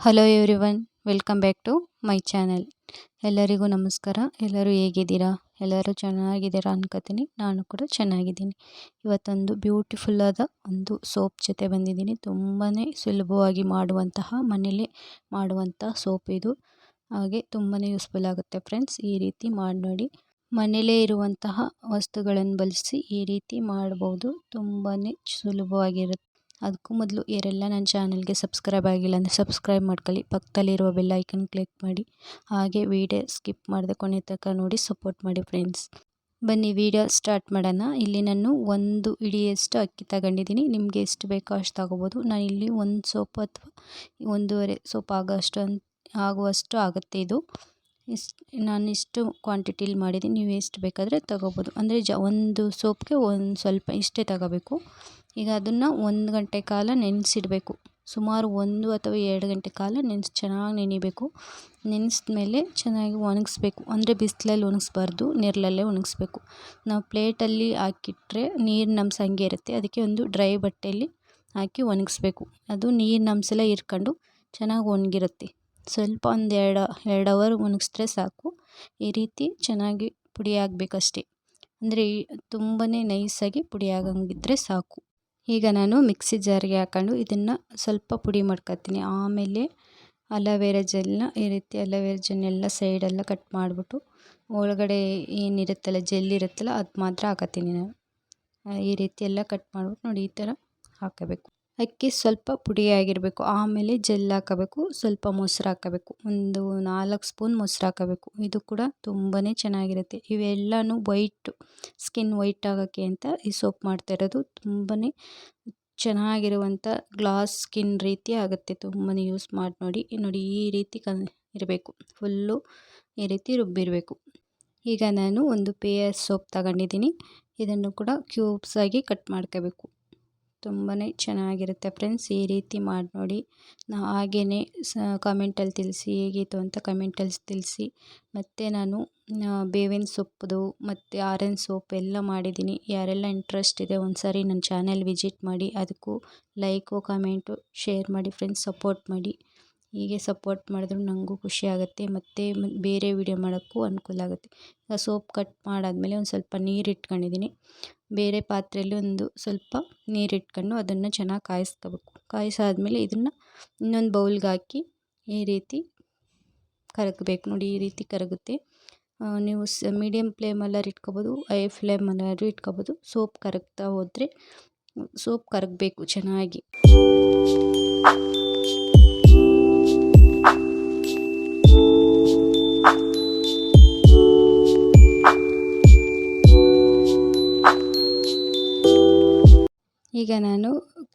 Hello everyone welcome back to my channel ಎಲ್ಲರಿಗೂ ನಮಸ್ಕಾರ. ಎಲ್ಲರೂ ಹೇಗಿದ್ದೀರಾ? ಎಲ್ಲರೂ ಚೆನ್ನಾಗಿದ್ದೀರಾ ಅನ್ಕೋತೀನಿ. ನಾನು ಕೂಡ ಚೆನ್ನಾಗಿದ್ದೀನಿ. ಇವತ್ತೊಂದು ಬ್ಯೂಟಿಫುಲ್ಲಾದ ಒಂದು ಸೋಪ್ ಜೊತೆ ಬಂದಿದ್ದೀನಿ. ತುಂಬಾ ಸುಲಭವಾಗಿ ಮಾಡುವಂತಹ ಮನೇಲಿ ಮಾಡುವಂಥ ಸೋಪ್ ಇದು. ಹಾಗೆ ತುಂಬಾ ಯೂಸ್ಫುಲ್ ಆಗುತ್ತೆ ಫ್ರೆಂಡ್ಸ್ ಈ ರೀತಿ ಮಾಡಿ ನೋಡಿ ಮನೇಲೇ ಇರುವಂತಹ ವಸ್ತುಗಳನ್ನು ಬಳಸಿ ಈ ರೀತಿ ಮಾಡ್ಬೋದು. ತುಂಬಾ ಸುಲಭವಾಗಿರುತ್ತೆ. ಅದಕ್ಕೂ ಮೊದಲು ಯಾರೆಲ್ಲ ನನ್ನ ಚಾನಲ್ಗೆ ಸಬ್ಸ್ಕ್ರೈಬ್ ಆಗಿಲ್ಲ ಅಂದರೆ ಸಬ್ಸ್ಕ್ರೈಬ್ ಮಾಡ್ಕೊಳ್ಳಿ. ಪಕ್ಕದಲ್ಲಿರುವ ಬೆಲ್ ಐಕನ್ ಕ್ಲಿಕ್ ಮಾಡಿ. ಹಾಗೆ ವಿಡಿಯೋ ಸ್ಕಿಪ್ ಮಾಡದೆ ಕೊನೆ ತನಕ ನೋಡಿ ಸಪೋರ್ಟ್ ಮಾಡಿ ಫ್ರೆಂಡ್ಸ್. ಬನ್ನಿ ವಿಡಿಯೋ ಸ್ಟಾರ್ಟ್ ಮಾಡೋಣ. ಇಲ್ಲಿ ನಾನು ಒಂದು ಇಡಿಯಷ್ಟು ಅಕ್ಕಿ ತಗೊಂಡಿದ್ದೀನಿ. ನಿಮಗೆ ಎಷ್ಟು ಬೇಕೋ ಅಷ್ಟು ತಗೋಬೋದು. ನಾನು ಇಲ್ಲಿ ಒಂದು ಸೋಪ್ ಅಥವಾ ಒಂದೂವರೆ ಸೋಪ್ ಆಗೋಷ್ಟು ಆಗುವಷ್ಟು ಆಗುತ್ತೆ ಇದು. ಇಷ್ಟು, ನಾನು ಇಷ್ಟು ಕ್ವಾಂಟಿಟಿಲಿ ಮಾಡಿದ್ದೀನಿ ನೀವು ಎಷ್ಟು ಬೇಕಾದರೆ ತಗೋಬೋದು. ಅಂದರೆ ಜ, ಒಂದು ಸೋಪ್ಗೆ ಒಂದು ಸ್ವಲ್ಪ ಇಷ್ಟೇ ತಗೋಬೇಕು. ಈಗ ಅದನ್ನು ಒಂದು ಗಂಟೆ ಕಾಲ ನೆನೆಸಿಡಬೇಕು. ಸುಮಾರು ಒಂದು ಅಥವಾ ಎರಡು ಗಂಟೆ ಕಾಲ ನೆನೆಸಿ, ಚೆನ್ನಾಗಿ ನೆನಿಬೇಕು. ನೆನೆಸಿದ ಮೇಲೆ ಚೆನ್ನಾಗಿ ಒಣಗಿಸ್ಬೇಕು. ಅಂದರೆ ಬಿಸಿಲಲ್ಲಿ ಒಣಗಿಸ್ಬಾರ್ದು ನೀರಲ್ಲೇ ಒಣಗಿಸ್ಬೇಕು. ನಾವು ಪ್ಲೇಟಲ್ಲಿ ಹಾಕಿಟ್ರೆ ನೀರಿನ ಅಂಶ ಹಂಗೆ ಇರುತ್ತೆ. ಅದಕ್ಕೆ ಒಂದು ಡ್ರೈ ಬಟ್ಟೆಯಲ್ಲಿ ಹಾಕಿ ಒಣಗಿಸ್ಬೇಕು. ಅದು ನೀರಿನ ಅಂಶ ಎಲ್ಲ ಹೀರ್ಕೊಂಡು ಚೆನ್ನಾಗಿ ಒಣಗಿರುತ್ತೆ. ಸ್ವಲ್ಪ ಒಂದು ಎರಡು ಎರಡು ಅವರ್ ಒಣಗಿಸಿದ್ರೆ ಸಾಕು. ಈ ರೀತಿ ಚೆನ್ನಾಗಿ ಪುಡಿ ಆಗಬೇಕಷ್ಟೇ. ಅಂದರೆ ತುಂಬಾ ನೈಸಾಗಿ ಪುಡಿ ಆಗಂಗಿದ್ರೆ ಸಾಕು. ಈಗ ನಾನು ಮಿಕ್ಸಿ ಜಾರಿಗೆ ಹಾಕೊಂಡು ಇದನ್ನು ಸ್ವಲ್ಪ ಪುಡಿ ಮಾಡ್ಕೊತೀನಿ. ಆಮೇಲೆ ಅಲೋವೆರಾ ಜೆಲ್ನ ಈ ರೀತಿ ಅಲೋವೆರಾ ಜೆಲ್ನೆಲ್ಲ ಸೈಡೆಲ್ಲ ಕಟ್ ಮಾಡಿಬಿಟ್ಟು ಒಳಗಡೆ ಏನಿರುತ್ತಲ್ಲ ಜೆಲ್ ಇರುತ್ತಲ್ಲ, ಅದು ಮಾತ್ರ ಹಾಕತ್ತೀನಿ ನಾನು. ಈ ರೀತಿ ಎಲ್ಲ ಕಟ್ ಮಾಡಿಬಿಟ್ಟು ನೋಡಿ ಈ ಥರ ಹಾಕಬೇಕು. ಅಕ್ಕಿ ಸ್ವಲ್ಪ ಪುಡಿಯಾಗಿರಬೇಕು ಆಮೇಲೆ ಜೆಲ್ ಹಾಕಬೇಕು, ಸ್ವಲ್ಪ ಮೊಸರು ಹಾಕಬೇಕು. ಒಂದು ನಾಲ್ಕು ಸ್ಪೂನ್ ಮೊಸರು ಹಾಕಬೇಕು. ಇದು ಕೂಡ ತುಂಬಾ ಚೆನ್ನಾಗಿರುತ್ತೆ. ಇವೆಲ್ಲನೂ ವೈಟ್, ಸ್ಕಿನ್ ವೈಟ್ ಆಗೋಕ್ಕೆ ಅಂತ ಈ ಸೋಪ್ ಮಾಡ್ತಾ ಇರೋದು ತುಂಬಾ ಚೆನ್ನಾಗಿರುವಂಥ ಗ್ಲಾಸ್ ಸ್ಕಿನ್ ರೀತಿ ಆಗುತ್ತೆ. ತುಂಬಾ ಯೂಸ್ ಮಾಡಿ ನೋಡಿ. ನೋಡಿ, ಈ ರೀತಿ ಕ ಇರಬೇಕು. ಫುಲ್ಲು ಈ ರೀತಿ ರುಬ್ಬಿರಬೇಕು. ಈಗ ನಾನು ಒಂದು ಪೇಯರ್ ಸೋಪ್ ತಗೊಂಡಿದ್ದೀನಿ. ಇದನ್ನು ಕೂಡ ಕ್ಯೂಬ್ಸಾಗಿ ಕಟ್ ಮಾಡ್ಕೋಬೇಕು. ತುಂಬಾ ಚೆನ್ನಾಗಿರುತ್ತೆ ಫ್ರೆಂಡ್ಸ್, ಈ ರೀತಿ ಮಾಡಿ ನೋಡಿ. ನಾ ಹಾಗೆಯೇ ಸ ಕಮೆಂಟಲ್ಲಿ ತಿಳಿಸಿ ಹೇಗಿತ್ತು ಅಂತ ಕಮೆಂಟಲ್ಲಿ ತಿಳಿಸಿ. ಮತ್ತು ನಾನು ಬೇವಿನ ಸೊಪ್ಪುದು, ಮತ್ತು ಆರೆಂಜ್ ಸೋಪ್ ಎಲ್ಲ ಮಾಡಿದ್ದೀನಿ. ಯಾರೆಲ್ಲ ಇಂಟ್ರೆಸ್ಟ್ ಇದೆ ಒಂದು ಸಾರಿ ನನ್ನ ಚಾನೆಲ್ ವಿಸಿಟ್ ಮಾಡಿ, ಅದಕ್ಕೂ ಲೈಕು ಕಮೆಂಟು ಶೇರ್ ಮಾಡಿ ಫ್ರೆಂಡ್ಸ್ ಸಪೋರ್ಟ್ ಮಾಡಿ. ಹೀಗೆ ಸಪೋರ್ಟ್ ಮಾಡಿದ್ರು ನನಗೂ ಖುಷಿ ಆಗುತ್ತೆ, ಮತ್ತು ಬೇರೆ ವೀಡಿಯೋ ಮಾಡೋಕ್ಕೂ ಅನುಕೂಲ ಆಗುತ್ತೆ. ಈಗ ಸೋಪ್ ಕಟ್ ಮಾಡಾದಮೇಲೆ ಒಂದು ಸ್ವಲ್ಪ ನೀರು ಇಟ್ಕೊಂಡಿದ್ದೀನಿ ಬೇರೆ ಪಾತ್ರೆಯಲ್ಲಿ ಒಂದು ಸ್ವಲ್ಪ ನೀರು ಇಟ್ಕೊಂಡು ಅದನ್ನು ಚೆನ್ನಾಗಿ ಕಾಯಿಸ್ಕೋಬೇಕು. ಕಾಯಿಸಾದ್ಮೇಲೆ ಇದನ್ನು ಇನ್ನೊಂದು ಬೌಲ್ಗೆ ಹಾಕಿ ಈ ರೀತಿ ಕರಗಬೇಕು. ನೋಡಿ ಈ ರೀತಿ ಕರಗುತ್ತೆ. ನೀವು ಸ ಮೀಡಿಯಮ್ ಫ್ಲೇಮಲ್ಲಾರು ಇಟ್ಕೋಬೋದು ಐ ಫ್ಲೇಮಲ್ಲಾದ್ರು ಇಟ್ಕೋಬೋದು. ಸೋಪ್ ಕರಗ್ತಾ ಹೋದರೆ ಸೋಪ್ ಕರಗಬೇಕು ಚೆನ್ನಾಗಿ. ಈಗ ನಾನು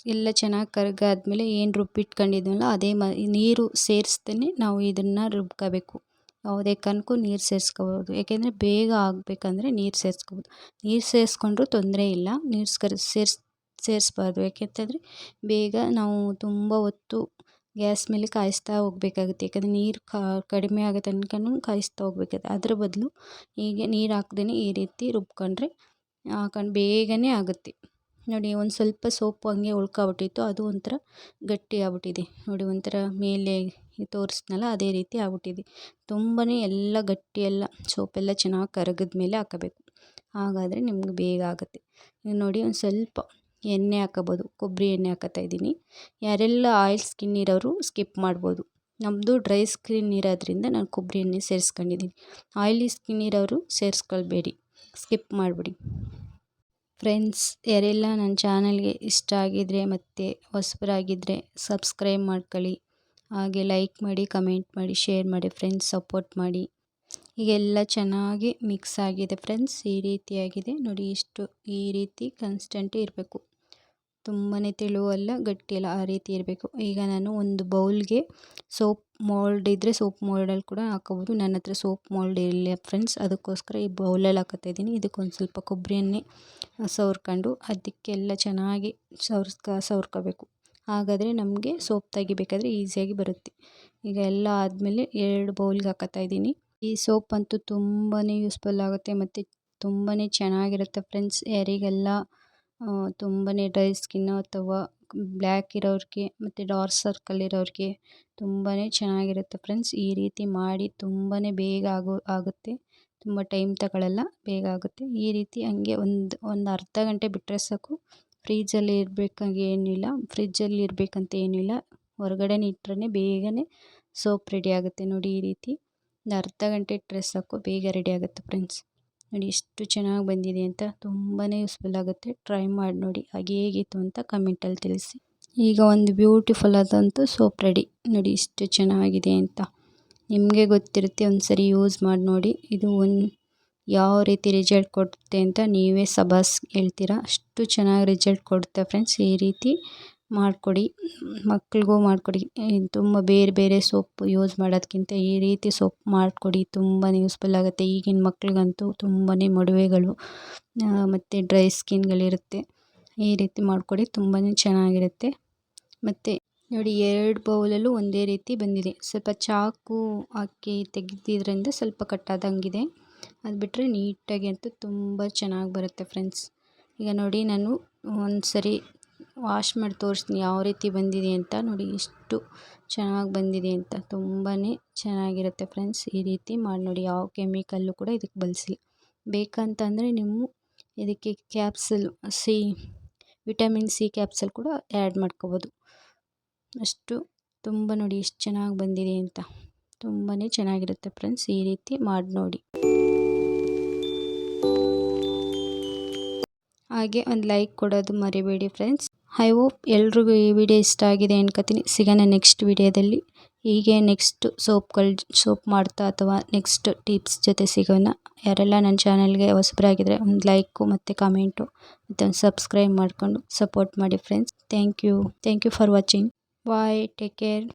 ಎಲ್ಲ ಚೆನ್ನಾಗಿ ಕರಗಾದ್ಮೇಲೆ ಏನು ರುಬ್ಬಿಟ್ಕೊಂಡಿದ್ವಲ್ಲ ಅದೇ ಮ, ನೀರು ಸೇರಿಸ್ದೇನೆ ನಾವು ಇದನ್ನು ರುಬ್ಕೋಬೇಕು. ಯಾವುದೇ ಕಾರಣಕ್ಕೂ ನೀರು ಸೇರಿಸ್ಕೋಬಾರ್ದು ಯಾಕೆಂದರೆ ಬೇಗ ಆಗಬೇಕಂದ್ರೆ ನೀರು ಸೇರಿಸ್ಕೋಬೋದು. ನೀರು ಸೇರಿಸ್ಕೊಂಡ್ರೂ ತೊಂದರೆ ಇಲ್ಲ, ನೀರು ಸೇರ್ಸ್, ಸೇರಿಸ್ಬಾರ್ದು. ಯಾಕೆಂತಂದರೆ ಬೇಗ ನಾವು ತುಂಬ ಹೊತ್ತು ಗ್ಯಾಸ್ ಮೇಲೆ ಕಾಯಿಸ್ತಾ ಹೋಗ್ಬೇಕಾಗುತ್ತೆ. ಯಾಕಂದರೆ ನೀರು ಕಡಿಮೆ ಆಗೋ ತನಕನೂ ಕಾಯಿಸ್ತಾ ಹೋಗ್ಬೇಕಾಗುತ್ತೆ. ಅದ್ರ ಬದಲು ಹೀಗೆ ನೀರು ಹಾಕ್ದೇ ಈ ರೀತಿ ರುಬ್ಕೊಂಡ್ರೆ ಹಾಕೊಂಡು ಬೇಗನೆ ಆಗುತ್ತೆ. ನೋಡಿ, ಒಂದು ಸ್ವಲ್ಪ ಸೋಪು ಹಂಗೆ ಉಳ್ಕೊಬಿಟ್ಟಿತ್ತು. ಅದು ಒಂಥರ ಗಟ್ಟಿ ಆಗ್ಬಿಟ್ಟಿದೆ. ನೋಡಿ, ಒಂಥರ ಮೇಲೆ ತೋರಿಸ್ನಲ್ಲ ಅದೇ ರೀತಿ ಆಗ್ಬಿಟ್ಟಿದೆ. ತುಂಬಾ ಎಲ್ಲ ಗಟ್ಟಿ ಎಲ್ಲ, ಸೋಪೆಲ್ಲ ಚೆನ್ನಾಗಿ ಕರಗಿದ ಮೇಲೆ ಹಾಕಬೇಕು. ಹಾಗಾದರೆ ನಿಮ್ಗೆ ಬೇಗ ಆಗುತ್ತೆ. ನೋಡಿ, ಒಂದು ಸ್ವಲ್ಪ ಎಣ್ಣೆ ಹಾಕೋಬೋದು. ಕೊಬ್ಬರಿ ಎಣ್ಣೆ ಹಾಕೋತಾ ಇದ್ದೀನಿ. ಯಾರೆಲ್ಲ ಆಯಿಲ್ ಸ್ಕಿನ್ ಇರೋರು ಸ್ಕಿಪ್ ಮಾಡ್ಬೋದು. ನಮ್ಮದು ಡ್ರೈ ಸ್ಕಿನ್ ಇರೋದ್ರಿಂದ ನಾನು ಕೊಬ್ಬರಿ ಎಣ್ಣೆ ಸೇರಿಸ್ಕೊಂಡಿದ್ದೀನಿ. ಆಯಿಲಿ ಸ್ಕಿನ್ ಇರೋರು ಸೇರಿಸ್ಕೊಳ್ಬೇಡಿ. ಸ್ಕಿಪ್ ಮಾಡಿಬಿಡಿ. ಫ್ರೆಂಡ್ಸ್, ಯಾರೆಲ್ಲ ನನ್ನ ಚಾನಲ್ಗೆ ಇಷ್ಟ ಆಗಿದ್ದರೆ ಮತ್ತು ಹೊಸಬರಾಗಿದ್ದರೆ ಸಬ್ಸ್ಕ್ರೈಬ್ ಮಾಡ್ಕೊಳ್ಳಿ. ಹಾಗೆ ಲೈಕ್ ಮಾಡಿ, ಕಮೆಂಟ್ ಮಾಡಿ, ಶೇರ್ ಮಾಡಿ, ಫ್ರೆಂಡ್ಸ್ ಸಪೋರ್ಟ್ ಮಾಡಿ. ಈಗೆಲ್ಲ ಚೆನ್ನಾಗಿ ಮಿಕ್ಸ್ ಆಗಿದೆ ಫ್ರೆಂಡ್ಸ್, ಈ ರೀತಿಯಾಗಿದೆ. ನೋಡಿ, ಇಷ್ಟು ಈ ರೀತಿ ಕನ್ಸ್ಟೆಂಟ್ ಇರಬೇಕು. ತುಂಬಾ ತೆಳುವಲ್ಲ, ಗಟ್ಟಿಯಲ್ಲ ಆ ರೀತಿ ಇರಬೇಕು. ಈಗ ನಾನು ಒಂದು ಬೌಲ್ಗೆ ಸೋಪ್ ಮೋಲ್ಡ್ ಇದ್ದರೆ ಸೋಪ್ ಮೋಲ್ಡಲ್ಲಿ ಕೂಡ ಹಾಕೋಬೋದು ನನ್ನ ಹತ್ರ ಸೋಪ್ ಮೋಲ್ಡ್ ಇಲ್ಲ ಫ್ರೆಂಡ್ಸ್ ಅದಕ್ಕೋಸ್ಕರ ಈ ಬೌಲಲ್ಲಿ ಹಾಕೋತಾ ಇದ್ದೀನಿ. ಇದಕ್ಕೊಂದು ಸ್ವಲ್ಪ ಕೊಬ್ಬರಿ ಎಣ್ಣೆ ಸವರ್ಕೊಂಡು. ಅದಕ್ಕೆಲ್ಲ ಚೆನ್ನಾಗಿ ಸವರ್ಸ್ಕ ಸವರ್ಕೋಬೇಕು. ಹಾಗಾದರೆ ನಮಗೆ ಸೋಪ್ ತೆಗಿಬೇಕಾದ್ರೆ ಈಸಿಯಾಗಿ ಬರುತ್ತೆ. ಈಗ ಎಲ್ಲ ಆದಮೇಲೆ ಎರಡು ಬೌಲ್ಗೆ ಹಾಕೋತಾ ಇದ್ದೀನಿ. ಈ ಸೋಪ್ ಅಂತೂ ತುಂಬಾ ಯೂಸ್ಫುಲ್ ಆಗುತ್ತೆ ಮತ್ತು ತುಂಬಾ ಚೆನ್ನಾಗಿರುತ್ತೆ ಫ್ರೆಂಡ್ಸ್ ಯಾರಿಗೆಲ್ಲ ತುಂಬಾ ಡ್ರೈ ಸ್ಕಿನ್ನು ಅಥವಾ ಬ್ಲ್ಯಾಕ್ ಇರೋರಿಗೆ ಮತ್ತು ಡಾರ್ಕ್ ಸರ್ಕಲ್ ಇರೋರಿಗೆ ತುಂಬಾ ಚೆನ್ನಾಗಿರುತ್ತೆ ಫ್ರೆಂಡ್ಸ್. ಈ ರೀತಿ ಮಾಡಿ ತುಂಬಾ ಬೇಗ ಆಗೋ, ಆಗುತ್ತೆ. ತುಂಬ ಟೈಮ್ ತಗೊಳ್ಳಲ್ಲ ಬೇಗ ಆಗುತ್ತೆ. ಈ ರೀತಿ ಹಂಗೆ ಒಂದು ಒಂದು ಅರ್ಧ ಗಂಟೆ ಬಿಟ್ಟರೆ ಸಾಕು. ಫ್ರಿಜ್ಜಲ್ಲಿ ಇರಬೇಕಾಗಿ ಏನಿಲ್ಲ. ಫ್ರಿಜ್ಜಲ್ಲಿ ಇರಬೇಕಂತ ಏನಿಲ್ಲ. ಹೊರಗಡೆನೇ ಇಟ್ಟರೆ ಬೇಗನೆ ಸೋಪ್ ರೆಡಿ ಆಗುತ್ತೆ ನೋಡಿ ಈ ರೀತಿ. ಒಂದು ಅರ್ಧ ಗಂಟೆ ಇಟ್ಟರೆ ಸಾಕು, ಬೇಗ ರೆಡಿ ಆಗುತ್ತೆ ಫ್ರೆಂಡ್ಸ್. ನೋಡಿ ಎಷ್ಟು ಚೆನ್ನಾಗಿ ಬಂದಿದೆ ಅಂತ ತುಂಬಾ ಯೂಸ್ಫುಲ್ ಆಗುತ್ತೆ. ಟ್ರೈ ಮಾಡಿ ನೋಡಿ ಹಾಗೆ ಹೇಗಿತ್ತು ಅಂತ ಕಮೆಂಟಲ್ಲಿ ತಿಳಿಸಿ. ಈಗ ಒಂದು ಬ್ಯೂಟಿಫುಲ್ ಆದಂಥ ಸೋಪ್ ರೆಡಿ ನೋಡಿ ಇಷ್ಟು ಚೆನ್ನಾಗಿದೆ ಅಂತ. ನಿಮಗೆ ಗೊತ್ತಿರುತ್ತೆ ಒಂದು ಸರಿ ಯೂಸ್ ಮಾಡಿ ನೋಡಿ. ಇದು ಒಂದು ಯಾವ ರೀತಿ ರಿಸಲ್ಟ್ ಕೊಡುತ್ತೆ ಅಂತ ನೀವೇ ಸಬಾಸ್ ಹೇಳ್ತೀರಾ. ಅಷ್ಟು ಚೆನ್ನಾಗಿ ರಿಸಲ್ಟ್ ಕೊಡುತ್ತೆ ಫ್ರೆಂಡ್ಸ್ ಈ ರೀತಿ. ಮಾಡಿಕೊಡಿ, ಮಕ್ಳಿಗೂ ಮಾಡಿಕೊಡಿ. ತುಂಬ ಬೇರೆ ಬೇರೆ ಸೋಪ್ ಯೂಸ್ ಮಾಡೋದಕ್ಕಿಂತ ಈ ರೀತಿ ಸೋಪ್ ಮಾಡಿಕೊಡಿ, ತುಂಬಾ ಯೂಸ್ಫುಲ್ ಆಗುತ್ತೆ. ಈಗಿನ ಮಕ್ಳಿಗಂತೂ ತುಂಬಾ ಮೊಡವೆಗಳು ಮತ್ತು ಡ್ರೈ ಸ್ಕಿನ್ಗಳಿರುತ್ತೆ ಈ ರೀತಿ ಮಾಡಿಕೊಡಿ ತುಂಬಾ ಚೆನ್ನಾಗಿರುತ್ತೆ. ಮತ್ತು ನೋಡಿ, ಎರಡು ಬೌಲಲ್ಲೂ ಒಂದೇ ರೀತಿ ಬಂದಿದೆ. ಸ್ವಲ್ಪ ಚಾಕು ಹಾಕಿ ತೆಗೆದಿದ್ರಿಂದ ಸ್ವಲ್ಪ ಕಟ್ಟಾದಂಗಿದೆ. ಅದು ಬಿಟ್ಟರೆ ನೀಟಾಗಿ ಅಂತೂ ತುಂಬ ಚೆನ್ನಾಗಿ ಬರುತ್ತೆ ಫ್ರೆಂಡ್ಸ್. ಈಗ ನೋಡಿ, ನಾನು ಒಂದು ಸರಿ ವಾಶ್ ಮಾಡಿ ತೋರಿಸ್ತೀನಿ, ಯಾವ ರೀತಿ ಬಂದಿದೆ ಅಂತ ನೋಡಿ. ಎಷ್ಟು ಚೆನ್ನಾಗಿ ಬಂದಿದೆ ಅಂತ. ತುಂಬಾ ಚೆನ್ನಾಗಿರುತ್ತೆ ಫ್ರೆಂಡ್ಸ್, ಈ ರೀತಿ ಮಾಡಿ ನೋಡಿ. ಯಾವ ಕೆಮಿಕಲ್ಲು ಕೂಡ ಇದಕ್ಕೆ ಬಳಸಿಲ್ಲ. ಬೇಕಂತಂದರೆ ನೀವು ಇದಕ್ಕೆ capsule C, vitamin C capsule ಕೂಡ ಆ್ಯಡ್ ಮಾಡ್ಕೋಬೋದು. ಅಷ್ಟು ತುಂಬ ನೋಡಿ ಎಷ್ಟು ಚೆನ್ನಾಗಿ ಬಂದಿದೆ ಅಂತ. ತುಂಬಾ ಚೆನ್ನಾಗಿರುತ್ತೆ ಫ್ರೆಂಡ್ಸ್, ಈ ರೀತಿ ಮಾಡಿ ನೋಡಿ. ಹಾಗೆ ಒಂದು ಲೈಕ್ ಕೊಡೋದು ಮರಿಬೇಡಿ ಫ್ರೆಂಡ್ಸ್. ಐ ಹೋಪ್ ಎಲ್ರಿಗೂ ಈ ವಿಡಿಯೋ ಇಷ್ಟ ಆಗಿದೆ ಅನ್ಕೋತೀನಿ. ಸಿಗೋಣ ನೆಕ್ಸ್ಟ್ ವಿಡಿಯೋದಲ್ಲಿ ಹೀಗೆ ನೆಕ್ಸ್ಟ್ ಸೋಪ್ಗಳು ಸೋಪ್ ಮಾಡ್ತಾ ಅಥವಾ ನೆಕ್ಸ್ಟ್ ಟಿಪ್ಸ್ ಜೊತೆ ಸಿಗೋಣ. ಯಾರೆಲ್ಲ ನನ್ನ ಚಾನಲ್ಗೆ ಹೊಸಬರಾಗಿದ್ದರೆ ಒಂದು ಲೈಕು ಮತ್ತು ಕಮೆಂಟು ಮತ್ತು ಒಂದು ಸಬ್ಸ್ಕ್ರೈಬ್ ಮಾಡಿಕೊಂಡು ಸಪೋರ್ಟ್ ಮಾಡಿ friends thank you thank you for watching bye take care